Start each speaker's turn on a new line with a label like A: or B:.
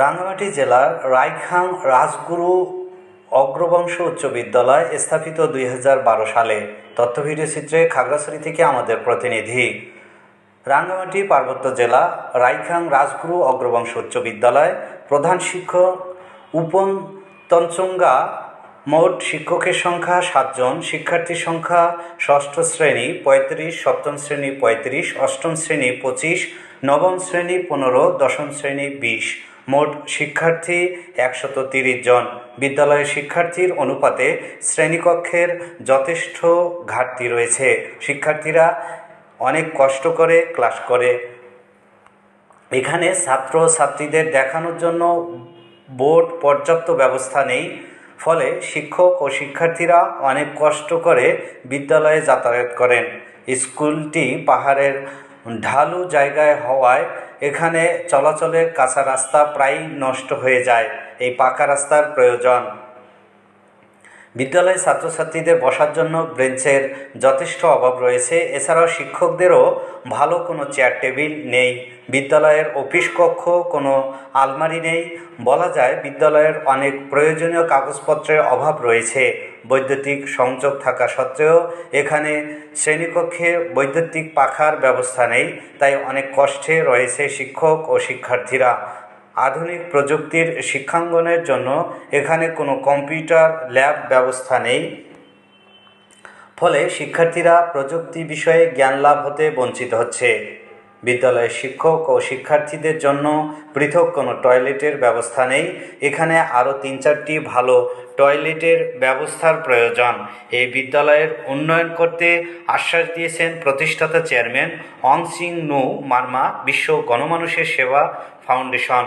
A: রাঙ্গামাটি জেলার রাইখাং রাজগুরু অগ্রবংশ উচ্চ বিদ্যালয় স্থাপিত দুই হাজার বারো সালে। তথ্য ভিডিও চিত্রে খাগড়াছড়ি থেকে আমাদের প্রতিনিধি। রাঙ্গামাটি পার্বত্য জেলা রাইখাং রাজগুরু অগ্রবংশ উচ্চ বিদ্যালয় প্রধান শিক্ষক উপন তঞ্চঙ্গা মোট শিক্ষকের সংখ্যা সাতজন, শিক্ষার্থীর সংখ্যা ষষ্ঠ শ্রেণি পঁয়ত্রিশ, সপ্তম শ্রেণি পঁয়ত্রিশ, অষ্টম শ্রেণি পঁচিশ, নবম শ্রেণি পনেরো, দশম শ্রেণি বিশ। মোট শিক্ষার্থী একশত তিরিশ জন। বিদ্যালয়ের শিক্ষার্থীর অনুপাতে শ্রেণীকক্ষের যথেষ্ট ঘাটতি রয়েছে। শিক্ষার্থীরা অনেক কষ্ট করে ক্লাস করে। এখানে ছাত্র ছাত্রীদের দেখানোর জন্য বোর্ড পর্যাপ্ত ব্যবস্থা নেই। ফলে শিক্ষক ও শিক্ষার্থীরা অনেক কষ্ট করে বিদ্যালয়ে যাতায়াত করেন। স্কুলটি পাহাড়ের ঢালু জায়গায় হওয়ায় এখানে চলাচলের কাঁচা রাস্তা প্রায়ই নষ্ট হয়ে যায়। এই পাকা রাস্তার প্রয়োজন। বিদ্যালয়ে ছাত্রছাত্রীদের বসার জন্য বেঞ্চের যথেষ্ট অভাব রয়েছে। এছাড়াও শিক্ষকদেরও ভালো কোনো চেয়ার টেবিল নেই। বিদ্যালয়ের অফিস কক্ষ, কোনো আলমারি নেই। বলা যায় বিদ্যালয়ের অনেক প্রয়োজনীয় কাগজপত্রের অভাব রয়েছে। বৈদ্যুতিক সংযোগ থাকা সত্ত্বেও এখানে শ্রেণীকক্ষে বৈদ্যুতিক পাখার ব্যবস্থা নেই, তাই অনেক কষ্টে রয়েছে শিক্ষক ও শিক্ষার্থীরা। আধুনিক প্রযুক্তির শিক্ষাঙ্গনের জন্য এখানে কোনো কম্পিউটার ল্যাব ব্যবস্থা নেই। ফলে শিক্ষার্থীরা প্রযুক্তি বিষয়ে জ্ঞান লাভ হতে বঞ্চিত হচ্ছে। বিদ্যালয়ের শিক্ষক ও শিক্ষার্থীদের জন্য পৃথক কোনো টয়লেটের ব্যবস্থা নেই। এখানে আরও তিন চারটি ভালো টয়লেটের ব্যবস্থার প্রয়োজন। এই বিদ্যালয়ের উন্নয়ন করতে আশ্বাস দিয়েছেন প্রতিষ্ঠাতা চেয়ারম্যান অং সিং নু মার্মা বিশ্ব গণমানুষের সেবা ফাউন্ডেশন।